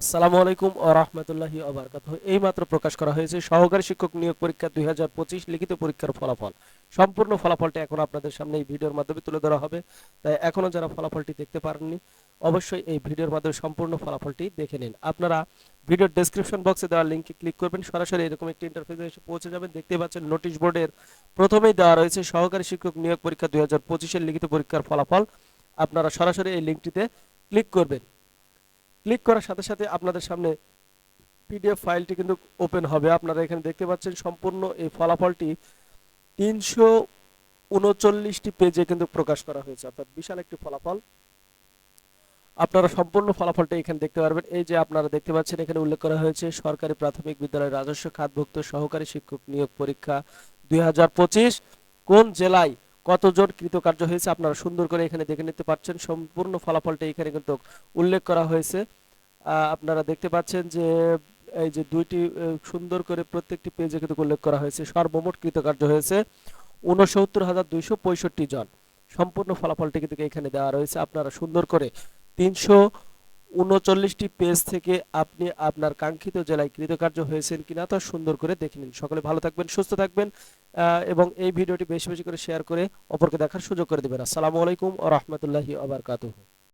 আসসালামু আলাইকুম ও রহমতুল্লাহি এই মাত্র প্রকাশ করা হয়েছে সহকারী শিক্ষক নিয়োগ পরীক্ষা দুই লিখিত পরীক্ষার ফলাফল। সম্পূর্ণ ফলাফলটি এখন আপনাদের সামনে এই ভিডিওর মাধ্যমে তুলে ধরা হবে। তাই এখনও যারা ফলাফলটি দেখতে পারেননি, অবশ্যই এই ভিডিওর মাধ্যমে সম্পূর্ণ ফলাফলটি দেখে নিন। আপনারা ভিডিওর ডেসক্রিপশন বক্সে দেওয়া লিঙ্কে ক্লিক করবেন। সরাসরি এরকম একটি ইন্টারফেসে এসে পৌঁছে যাবেন। দেখতে পাচ্ছেন নোটিশ বোর্ডের প্রথমেই দেওয়া রয়েছে সহকারী শিক্ষক নিয়োগ পরীক্ষা দুই হাজার লিখিত পরীক্ষার ফলাফল। আপনারা সরাসরি এই লিঙ্কটিতে ক্লিক করবেন। ক্লিক করার সাথে সাথে আপনাদের সামনে পিডিএফ ফাইলটি কিন্তু ওপেন হবে। আপনারা এখানে দেখতে পাচ্ছেন সম্পূর্ণ এই ফলাফলটি তিনশো উনচল্লিশটি পেজে কিন্তু প্রকাশ করা হয়েছে। অর্থাৎ বিশাল একটি ফলাফল। আপনারা সম্পূর্ণ ফলাফলটা এখানে দেখতে পারবেন। এই যে আপনারা দেখতে পাচ্ছেন, এখানে উল্লেখ করা হয়েছে সরকারি প্রাথমিক বিদ্যালয়ের রাজস্ব খাতভুক্ত সহকারী শিক্ষক নিয়োগ পরীক্ষা দুই হাজার পঁচিশ কোন জেলায় কতজন কৃতকার্য হয়েছে আপনারা সুন্দর করে এখানে দেখে নিতে পারছেন। সম্পূর্ণ ফলাফলটা এখানে কিন্তু উল্লেখ করা হয়েছে। আপনারা দেখতে পাচ্ছেন যে, এই যে দুইটি সুন্দর করে প্রত্যেকটি পেজে কিন্তু উল্লেখ করা হয়েছে। সর্বমোট কৃতকার্য হয়েছে উনসত্তর হাজার দুইশো পঁয়ষট্টি জন সম্পূর্ণ ফলাফলটি কিন্তু এখানে দেওয়া রয়েছে আপনারা সুন্দর করে তিনশো উনচল্লিশটি পেজ থেকে আপনি আপনার কাঙ্ক্ষিত জেলায় কৃতকার্য হয়েছেন কিনা তা সুন্দর করে দেখে নিন। সকলে ভালো থাকবেন, সুস্থ থাকবেন এবং এই ভিডিওটি বেশি বেশি করে শেয়ার করে অপরকে দেখার সুযোগ করে দেবেন। আসসালামু আলাইকুম ও রহমতুল্লাহি আবরকাতুহু